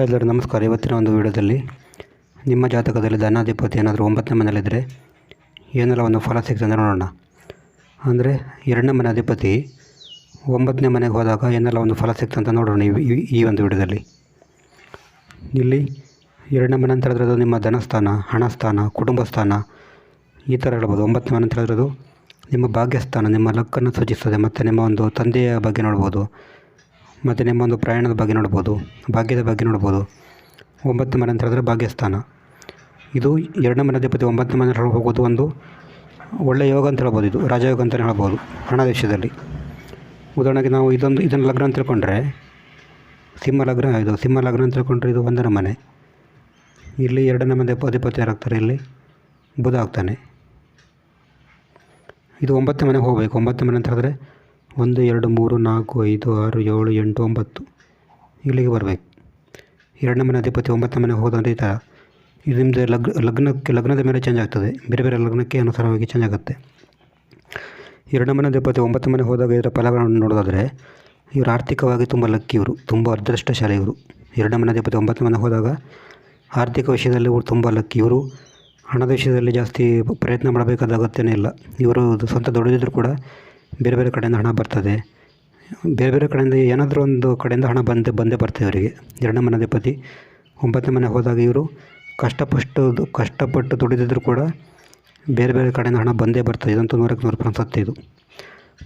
ಎಲ್ಲರೂ ನಮಸ್ಕಾರ. ಇವತ್ತಿನ ಒಂದು ವಿಡಿಯೋದಲ್ಲಿ ನಿಮ್ಮ ಜಾತಕದಲ್ಲಿ ಧನಾಧಿಪತಿ ಏನಾದರೂ ಒಂಬತ್ತನೇ ಮನೆಯಲ್ಲಿದ್ದರೆ ಏನೆಲ್ಲ ಒಂದು ಫಲ ಸಿಗ್ತದೆ ನೋಡೋಣ. ಅಂದರೆ ಎರಡನೇ ಮನೆ ಅಧಿಪತಿ ಒಂಬತ್ತನೇ ಮನೆಗೆ ಹೋದಾಗ ಏನೆಲ್ಲ ಒಂದು ಫಲ ಅಂತ ನೋಡೋಣ ಈ- ಒಂದು ವಿಡಿಯೋದಲ್ಲಿ. ಇಲ್ಲಿ ಎರಡನೇ ಮನೆ ಅಂತ ಹೇಳಿದ್ರೆ ನಿಮ್ಮ ಧನಸ್ಥಾನ, ಹಣಸ್ಥಾನ ಕುಟುಂಬ ಸ್ಥಾನ ಈ ಥರ ಹೇಳ್ಬೋದು. ಒಂಬತ್ತನೇ ಮನೆ ಅಂತ ಹೇಳಿದ್ರೆ ಅದು ನಿಮ್ಮ ಭಾಗ್ಯಸ್ಥಾನ, ನಿಮ್ಮ ಲಕ್ಕನ್ನು ಸೂಚಿಸ್ತದೆ, ಮತ್ತು ನಿಮ್ಮ ಒಂದು ತಂದೆಯ ಬಗ್ಗೆ ನೋಡ್ಬೋದು. ಮತ್ತು ನಿಮ್ಮ ಒಂದು ಪ್ರಯಾಣದ ಬಗ್ಗೆ ನೋಡ್ಬೋದು, ಭಾಗ್ಯದ ಬಗ್ಗೆ ನೋಡ್ಬೋದು. ಒಂಬತ್ತು ಮನೆ ಅಂತ ಹೇಳಿದ್ರೆ ಭಾಗ್ಯಸ್ಥಾನ. ಇದು ಎರಡನೇ ಮನೆ ಅಧಿಪತಿ ಒಂಬತ್ತನೇ ಮನೆ ಹೋಗೋದು ಒಂದು ಒಳ್ಳೆಯ ಯೋಗ ಅಂತ ಹೇಳ್ಬೋದು ಇದು ರಾಜಯೋಗ ಅಂತಲೇ ಹೇಳ್ಬೋದು ಹಣ ವಿಷಯದಲ್ಲಿ ಉದಾಹರಣೆಗೆ ನಾವು ಇದೊಂದು, ಇದನ್ನು ಲಗ್ನ ಅಂತ ತಿಳ್ಕೊಂಡ್ರೆ, ಸಿಂಹ ಲಗ್ನ, ಇದು ಸಿಂಹ ಲಗ್ನ ಅಂತ ತಿಳ್ಕೊಂಡ್ರೆ ಇದು ಒಂದನೇ ಮನೆ. ಇಲ್ಲಿ ಎರಡನೇ ಮನೆ ಅಧಿಪತಿ ಯಾರಾಗ್ತಾರೆ ಇಲ್ಲಿ? ಬುಧ ಆಗ್ತಾನೆ. ಇದು ಒಂಬತ್ತು ಮನೆಗೆ ಹೋಗಬೇಕು ಒಂಬತ್ತು ಮನೆ ಅಂತ ಹೇಳಿದ್ರೆ ಒಂದು, ಎರಡು, ಮೂರು, ನಾಲ್ಕು, ಐದು, ಆರು, ಏಳು, ಎಂಟು, ಒಂಬತ್ತು. ಇಲ್ಲಿಗೆ ಬರಬೇಕು. ಎರಡನೇ ಮನೆ ಅಧಿಪತಿ, ಒಂಬತ್ತನೇ ಮನೆಗೆ ಹೋದ ಈ ಥರ ಇದು ನಿಮ್ಮದು ಲಗ್, ಲಗ್ನಕ್ಕೆ, ಲಗ್ನದ ಮೇಲೆ ಚೇಂಜ್ ಆಗ್ತದೆ. ಬೇರೆ ಬೇರೆ ಲಗ್ನಕ್ಕೆ ಅನುಸಾರವಾಗಿ ಚೇಂಜ್ ಆಗುತ್ತೆ. ಎರಡನೇ ಮನೆ ಅಧಿಪತಿ ಒಂಬತ್ತು ಮನೆ ಹೋದಾಗ ಇದರ ಫಲಗಳನ್ನು ನೋಡೋದಾದರೆ, ಇವರು ಆರ್ಥಿಕವಾಗಿ ತುಂಬ ಲಕ್ಕಿ ಇವರು, ತುಂಬ ಅದೃಷ್ಟಶಾಲಿ ಇವರು. ಎರಡನೇ ಮನೆ ಅಧಿಪತಿ ಒಂಬತ್ತು ಮನೆ ಹೋದಾಗ ಆರ್ಥಿಕ ವಿಷಯದಲ್ಲಿ ಇವರು ತುಂಬ ಲಕ್ಕಿ ಇವರು. ಹಣದ ವಿಷಯದಲ್ಲಿ ಜಾಸ್ತಿ ಪ್ರಯತ್ನ ಮಾಡಬೇಕಾದ ಅಗತ್ಯನೇ ಇಲ್ಲ. ಇವರು ಸ್ವಂತ ದುಡಿದಿದ್ರು ಕೂಡ ಬೇರೆ ಬೇರೆ ಕಡೆಯಿಂದ ಹಣ ಬರ್ತದೆ. ಬೇರೆ ಬೇರೆ ಕಡೆಯಿಂದ ಏನಾದರೂ ಒಂದು ಕಡೆಯಿಂದ ಹಣ ಬಂದು, ಬಂದೇ ಬರ್ತದೆ ಇವರಿಗೆ ಎರಡನೇ ಮನೆ ಅಧಿಪತಿ ಒಂಬತ್ತನೇ ಮನೆ ಹೋದಾಗ ಇವರು ಕಷ್ಟಪಟ್ಟು ಕಷ್ಟಪಟ್ಟು ದುಡಿದಿದ್ರು ಕೂಡ ಬೇರೆ ಬೇರೆ ಕಡೆಯಿಂದ ಹಣ ಬಂದೇ ಬರ್ತದೆ. ಇದಂತೂ ನೂರಕ್ಕೆ ನೂರು ಪರ್ಸೆಂಟ್ ಸತ್ಯ ಇದು.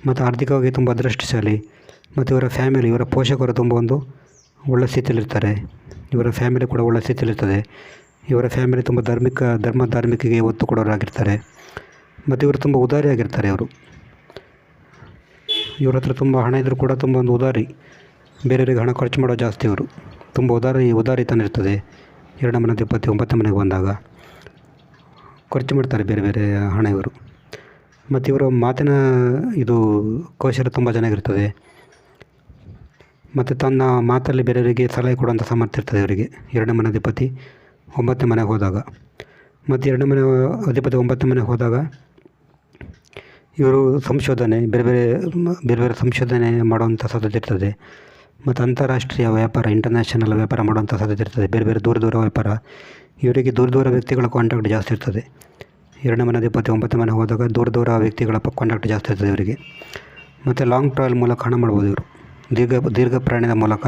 ಮತ್ತು ಆರ್ಥಿಕವಾಗಿ ತುಂಬ ಅದೃಷ್ಟಶಾಲಿ. ಮತ್ತು ಇವರ ಫ್ಯಾಮಿಲಿ ಇವರ ಪೋಷಕರು ತುಂಬ ಒಂದು ಒಳ್ಳೆ ಸ್ಥಿತಿಯಲ್ಲಿರ್ತಾರೆ. ಇವರ ಫ್ಯಾಮಿಲಿ ಕೂಡ ಒಳ್ಳೆ ಸ್ಥಿತಿಯಲ್ಲಿರ್ತದೆ. ಇವರ ಫ್ಯಾಮಿಲಿ ತುಂಬ ಧಾರ್ಮಿಕ, ಧರ್ಮ ಧಾರ್ಮಿಕಿಗೆ ಒತ್ತು ಕೊಡೋರಾಗಿರ್ತಾರೆ. ಮತ್ತು ಇವರು ತುಂಬ ಉದಾರಿಯಾಗಿರ್ತಾರೆ ಇವರು. ಇವ್ರ ಹತ್ರ ತುಂಬ ಹಣ ಇದ್ದರೂ ಕೂಡ ತುಂಬ ಒಂದು ಉದಾರಿ. ಬೇರೆಯವರಿಗೆ ಹಣ ಖರ್ಚು ಮಾಡೋ ಜಾಸ್ತಿ ಇವರು. ತುಂಬ ಉದಾರಿ ಉದಾರಿತನ ಇರ್ತದೆ. ಎರಡನೇ ಮನೆ ಇಪ್ಪತ್ತು ಒಂಬತ್ತನೇ ಮನೆಗೆ ಬಂದಾಗ. ಖರ್ಚು ಮಾಡ್ತಾರೆ ಬೇರೆ ಬೇರೆ ಹಣ ಇವರು. ಮತ್ತು ಇವರ ಮಾತಿನ ಇದು ಕೌಶಲ್ಯ ತುಂಬ ಚೆನ್ನಾಗಿರ್ತದೆ ಮತ್ತು ತನ್ನ ಮಾತಲ್ಲಿ ಬೇರೆಯವರಿಗೆ ಸಲಹೆ ಕೊಡುವಂಥ ಸಾಮರ್ಥ್ಯ ಇರ್ತದೆ ಇವರಿಗೆ ಎರಡನೇ ಮನೆ ಅಧಿಪತಿ ಒಂಬತ್ತನೇ ಮನೆಗೆ ಹೋದಾಗ. ಮತ್ತು ಎರಡನೇ ಮನೆ, ಅಧಿಪತಿ ಒಂಬತ್ತನೇ ಮನೆಗೆ ಹೋದಾಗ ಇವರು ಸಂಶೋಧನೆ, ಬೇರೆ ಬೇರೆ ಬೇರೆ ಬೇರೆ ಸಂಶೋಧನೆ ಮಾಡುವಂಥ ಸಾಧ್ಯತೆ ಇರ್ತದೆ. ಮತ್ತು ಅಂತಾರಾಷ್ಟ್ರೀಯ ವ್ಯಾಪಾರ ಇಂಟರ್ನ್ಯಾಷನಲ್ ವ್ಯಾಪಾರ ಮಾಡುವಂಥ ಸಾಧ್ಯತೆ ಇರ್ತದೆ. ಬೇರೆ ಬೇರೆ ದೂರ ದೂರ ವ್ಯಾಪಾರ. ಇವರಿಗೆ ದೂರ ದೂರ ವ್ಯಕ್ತಿಗಳ ಕಾಂಟ್ಯಾಕ್ಟ್ ಜಾಸ್ತಿ ಇರ್ತದೆ. ಎರಡನೇ ಮನೆ ಅಧಿಪತಿ ಒಂಬತ್ತು ಮನೆ ಹೋದಾಗ ದೂರ ದೂರ ವ್ಯಕ್ತಿಗಳ ಕಾಂಟ್ಯಾಕ್ಟ್ ಜಾಸ್ತಿ ಇರ್ತದೆ ಇವರಿಗೆ. ಮತ್ತು ಲಾಂಗ್ ಟ್ರಾವೆಲ್ ಮೂಲಕ ಹಣ ಮಾಡ್ಬೋದು ಇವರು. ದೀರ್ಘ ದೀರ್ಘ ಪ್ರಯಾಣದ ಮೂಲಕ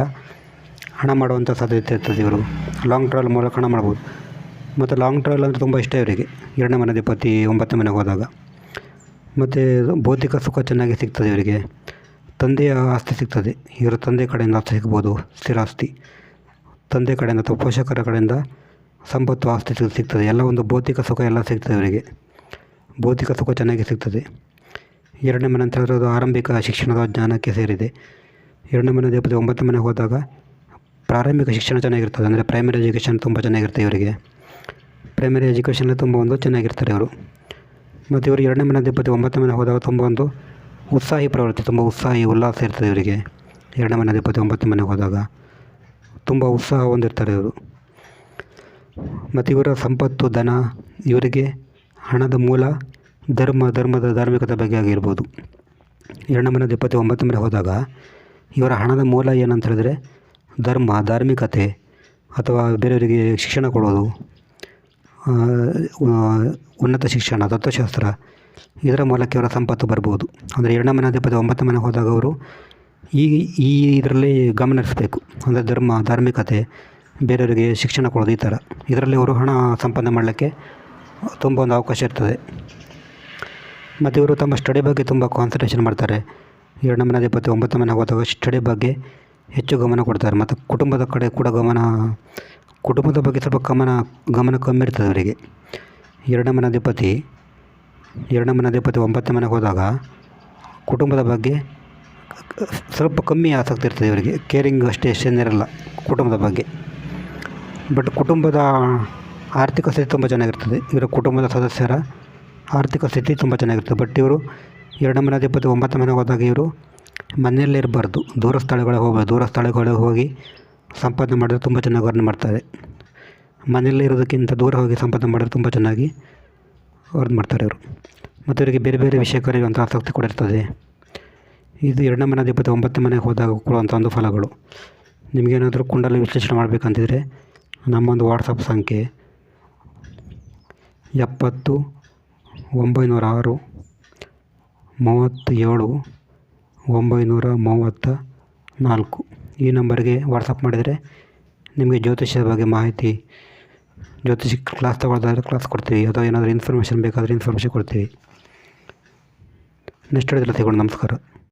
ಹಣ ಮಾಡುವಂಥ ಸಾಧ್ಯತೆ ಇರ್ತದೆ ಇವರು. ಲಾಂಗ್ ಟ್ರಾವೆಲ್ ಮೂಲಕ ಹಣ ಮಾಡ್ಬೋದು. ಮತ್ತು ಲಾಂಗ್ ಟ್ರಾವೆಲ್ ಅಂದರೆ ತುಂಬ ಇಷ್ಟ ಇವರಿಗೆ. ಎರಡನೇ ಮನೆ ಅಧಿಪತಿ ಒಂಬತ್ತು ಮನೆಗೆ ಹೋದಾಗ. ಮತ್ತು ಭೌತಿಕ ಸುಖ ಚೆನ್ನಾಗಿ ಸಿಗ್ತದೆ ಇವರಿಗೆ ತಂದೆಯ ಆಸ್ತಿ ಸಿಗ್ತದೆ. ಇವರ ತಂದೆ ಕಡೆಯಿಂದ ಆಸ್ತಿ ಸಿಗ್ಬೋದು ಸ್ಥಿರಾಸ್ತಿ ತಂದೆ ಕಡೆಯಿಂದ ಅಥವಾ ಪೋಷಕರ ಕಡೆಯಿಂದ ಸಂಪತ್ತು, ಆಸ್ತಿ ಸಿಗ್- ಸಿಗ್ತದೆ. ಎಲ್ಲ ಒಂದು ಭೌತಿಕ ಸುಖ ಎಲ್ಲ ಸಿಗ್ತದೆ ಇವರಿಗೆ ಭೌತಿಕ ಸುಖ ಚೆನ್ನಾಗಿ ಸಿಗ್ತದೆ. ಎರಡನೇ ಮನೆ ಅಂತ ಹೇಳಿದ್ರೆ ಅದು ಆರಂಭಿಕ ಶಿಕ್ಷಣದ ಜ್ಞಾನಕ್ಕೆ ಸೇರಿದೆ. ಎರಡನೇ ಮನೆ ದೇಪತಿ ಒಂಬತ್ತು ಮನೆ ಹೋದಾಗ ಪ್ರಾರಂಭಿಕ ಶಿಕ್ಷಣ ಚೆನ್ನಾಗಿರ್ತದೆ. ಅಂದರೆ ಪ್ರೈಮರಿ ಎಜುಕೇಷನ್ ತುಂಬ ಚೆನ್ನಾಗಿರ್ತದೆ ಇವರಿಗೆ. ಪ್ರೈಮರಿ ಎಜುಕೇಷನಲ್ಲಿ ತುಂಬ ಒಂದು ಚೆನ್ನಾಗಿರ್ತಾರೆ ಅವರು. ಮತ್ತು ಇವರು ಎರಡನೇ ಮನೆ ಅಧಿಪತಿ ಒಂಬತ್ತನೇ ಮನೆ ಹೋದಾಗ ತುಂಬ ಒಂದು ಉತ್ಸಾಹಿ ಪ್ರವೃತ್ತಿ, ತುಂಬ ಉತ್ಸಾಹಿ, ಉಲ್ಲಾಸ ಇರ್ತದೆ ಇವರಿಗೆ. ಎರಡನೇ ಮನೆ ಅಧಿಪತಿ ಒಂಬತ್ತನೇ ಮನೆಗೆ ಹೋದಾಗ ತುಂಬ ಉತ್ಸಾಹ ಹೊಂದಿರ್ತಾರೆ ಇವರು. ಮತ್ತು ಇವರ ಸಂಪತ್ತು, ಧನ ಇವರಿಗೆ ಹಣದ ಮೂಲ ಧರ್ಮ, ಧರ್ಮದ ಧಾರ್ಮಿಕತೆ ಬಗ್ಗೆ ಆಗಿರ್ಬೋದು. ಎರಡನೇ ಮನೆ ಅಧಿಪತಿ ಒಂಬತ್ತು ಮನೆ ಹೋದಾಗ ಇವರ ಹಣದ ಮೂಲ ಏನಂತ ಹೇಳಿದ್ರೆ ಧರ್ಮ, ಧಾರ್ಮಿಕತೆ ಅಥವಾ ಬೇರೆಯವರಿಗೆ ಶಿಕ್ಷಣ ಕೊಡೋದು ಉನ್ನತ ಶಿಕ್ಷಣ, ತತ್ವಶಾಸ್ತ್ರ, ಇದರ ಮೂಲಕ ಇವರ ಸಂಪತ್ತು ಬರ್ಬೋದು. ಅಂದರೆ ಎರಡನೇ ಮನೆ ಅಧಿಪತಿ ಒಂಬತ್ತು ಮನೆ ಹೋದಾಗ ಅವರು ಈ ಈ ಇದರಲ್ಲಿ ಗಮನ ಹರಿಸಬೇಕು. ಅಂದರೆ ಧರ್ಮ, ಧಾರ್ಮಿಕತೆ, ಬೇರೆಯವರಿಗೆ ಶಿಕ್ಷಣ ಕೊಡೋದು ಈ ಥರ. ಇದರಲ್ಲಿ ಅವರು ಹಣ ಸಂಪಾದನೆ ಮಾಡಲಿಕ್ಕೆ ತುಂಬ ಒಂದು ಅವಕಾಶ ಇರ್ತದೆ. ಮತ್ತು ಇವರು ತಮ್ಮ ಸ್ಟಡಿ ಬಗ್ಗೆ ತುಂಬ ಕಾನ್ಸಂಟ್ರೇಷನ್ ಮಾಡ್ತಾರೆ. ಎರಡನೇ ಮನೆ ಅಧಿಪತಿ ಒಂಬತ್ತು ಮನೆ ಹೋದಾಗ ಸ್ಟಡಿ ಬಗ್ಗೆ ಹೆಚ್ಚು ಗಮನ ಕೊಡ್ತಾರೆ. ಮತ್ತು ಕುಟುಂಬದ ಕಡೆ ಕೂಡ ಗಮನ ಕುಟುಂಬದ ಬಗ್ಗೆ ಸ್ವಲ್ಪ ಗಮನ ಗಮನ ಕಮ್ಮಿ ಇರ್ತದೆ ಅವರಿಗೆ. ಎರಡನೇ ಮನೆ ಅಧಿಪತಿ ಎರಡನೇ ಮನೆ ಅಧಿಪತಿ ಒಂಬತ್ತನೇ ಮನೆಗೆ ಹೋದಾಗ ಕುಟುಂಬದ ಬಗ್ಗೆ ಸ್ವಲ್ಪ ಕಮ್ಮಿ ಆಸಕ್ತಿ ಇರ್ತದೆ ಇವರಿಗೆ ಕೇರಿಂಗ್ ಅಷ್ಟೇ ಎಷ್ಟೇನಿರಲ್ಲ ಕುಟುಂಬದ ಬಗ್ಗೆ. ಬಟ್ ಕುಟುಂಬದ ಆರ್ಥಿಕ ಸ್ಥಿತಿ ತುಂಬ ಚೆನ್ನಾಗಿರ್ತದೆ. ಇವರ ಕುಟುಂಬದ ಸದಸ್ಯರ ಆರ್ಥಿಕ ಸ್ಥಿತಿ ತುಂಬ ಚೆನ್ನಾಗಿರ್ತದೆ. ಬಟ್ ಇವರು ಎರಡನೇ ಮನೆ ಅಧಿಪತಿ ಒಂಬತ್ತು ಮನೆಗೆ ಹೋದಾಗ ಇವರು ಮನೆಯಲ್ಲೇ ಇರಬಾರ್ದು. ದೂರ ಸ್ಥಳಗಳಿಗೆ ಹೋಗಬಾರ್ದು. ದೂರ ಸ್ಥಳಗಳಿಗೆ ಹೋಗಿ ಸಂಪಾದನೆ ಮಾಡಿದ್ರೆ ತುಂಬ ಚೆನ್ನಾಗಿ ಅರ್ನ್ ಮಾಡ್ತಾರೆ. ಮನೆಯಲ್ಲೇ ಇರೋದಕ್ಕಿಂತ ದೂರ ಹೋಗಿ ಸಂಪಾದನೆ ಮಾಡಿದ್ರೆ ತುಂಬ ಚೆನ್ನಾಗಿ ಅರ್ನ್ ಮಾಡ್ತಾರೆ ಅವರು ಮತ್ತು ಇವರಿಗೆ ಬೇರೆ ಬೇರೆ ವಿಷಯ ಒಂದು ಆಸಕ್ತಿ ಕೂಡ ಇರ್ತದೆ. ಇದು ಎರಡನೇ ಮನೆ ಅಧಿಪತಿ ಒಂಬತ್ತು ಮನೆಗೆ ಹೋದಾಗ ಕೊಡುವಂಥ ಒಂದು ಫಲಗಳು. ನಿಮಗೇನಾದರೂ ಕುಂಡಲಿ ವಿಶ್ಲೇಷಣೆ ಮಾಡಬೇಕಂತಿದ್ರೆ ನಮ್ಮೊಂದು ವಾಟ್ಸಪ್ ಸಂಖ್ಯೆ ಎಪ್ಪತ್ತು ಒಂಬೈನೂರ ಆರು ಮೂವತ್ತೇಳು ಒಂಬೈನೂರ ಮೂವತ್ತ ನಾಲ್ಕು. ಈ ನಂಬರ್ಗೆ ವಾಟ್ಸಪ್ ಮಾಡಿದರೆ ನಿಮಗೆ ಜ್ಯೋತಿಷ್ಯದ ಬಗ್ಗೆ ಮಾಹಿತಿ ಜ್ಯೋತಿಷ ಕ್ಲಾಸ್ ತೊಗೊಳ್ತಾರೆ ಕ್ಲಾಸ್ ಕೊಡ್ತೀವಿ. ಅಥವಾ ಏನಾದರೂ ಇನ್ಫಾರ್ಮೇಷನ್ ಬೇಕಾದರೆ ಇನ್ಫಾರ್ಮೇಷನ್ ಕೊಡ್ತೀವಿ. ನೆಕ್ಸ್ಟ್ ಹೇಳಿದ್ರೆ ತಗೊಂಡು ನಮಸ್ಕಾರ.